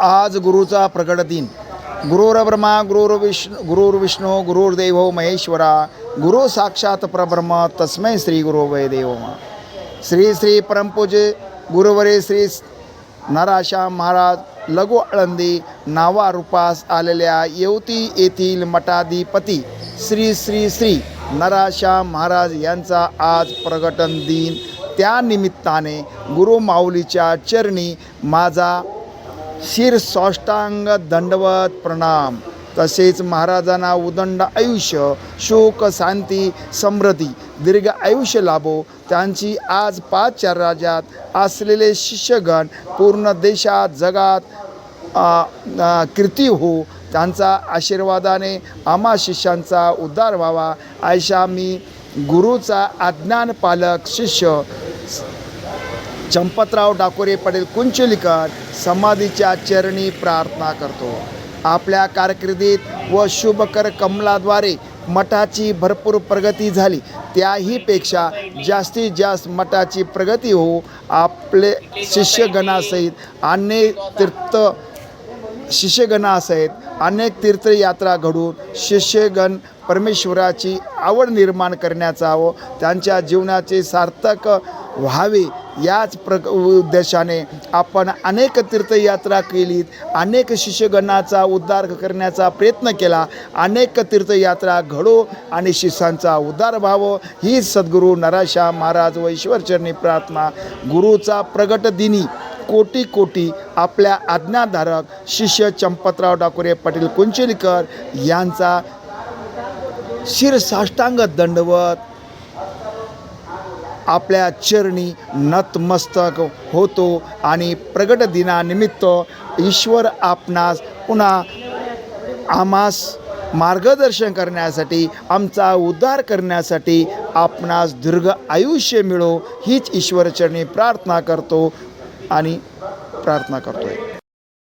आज गुरुचा प्रकट दिन. गुरुर ब्रह्मा गुरुर्विष्णू गुरुर्देव महेश्वरा गुरु साक्षात परब्रह्म तस्मै श्री गुरु वै देव श्री श्री परमपूजे गुरुवरे श्री नराशा महाराज लघु आळंदी नावा रूपास आलेल्या येवती येथील मठाधिपती श्री श्री श्री नराशा महाराज यांचा आज प्रगटन दिन. त्या निमित्ताने चरणी माझा शिर साष्टांग दंडवत प्रणाम. तसेच महाराजांना उदंड आयुष्य शोक शांती समृद्धी दीर्घ आयुष्य लाभो. त्यांची आज पाच चार राज्यात असलेले शिष्यगण पूर्ण देशात जगात कीर्ती हो. त्यांचा आशीर्वादाने आम्हा शिष्यांचा उद्धार व्हावा. आयशा मी गुरुचा अज्ञान पालक शिष्य. चंपतराव डाकोरे पटेल कुंचलिकर समाधीच्या चरणी प्रार्थना करतो. आपल्या कारकिर्दीत व शुभकर कमलाद्वारे मठाची भरपूर प्रगती झाली. त्याहीपेक्षा जास्तीत जास्त मठाची प्रगती हो आपले शिष्यगणासहित अनेक तीर्थ शिष्यगणासहित अनेक तीर्थयात्रा घडून शिष्यगण परमेश्वराची आवड निर्माण करण्याचा व त्यांच्या जीवनाचे सार्थक व्हावे याच प्र उद्देशाने आपण अनेक तीर्थयात्रा केलीत अनेक शिष्यगणाचा उद्धार करण्याचा प्रयत्न केला अनेक तीर्थयात्रा घडो आणि शिष्यांचा उद्धार व्हावं. ही सद्गुरू नराशा महाराज व ईश्वरचरणी प्रार्थना गुरुचा प्रगट दिनी कोटी कोटी आपल्या आज्ञाधारक शिष्य चंपतराव डाकुरे पाटील कुंचिलकर यांचा शिरसाष्टांग दंडवत आपल्या चरणी नतमस्तक होतो आणि प्रगट दिनानिमित्त ईश्वर आपणास पुन्हा आम्हास मार्गदर्शन करण्यासाठी आमचा उद्धार करण्यासाठी आपणास दीर्घ आयुष्य मिळो हीच ईश्वरचरणी प्रार्थना करतो आणि प्रार्थना करतो आहे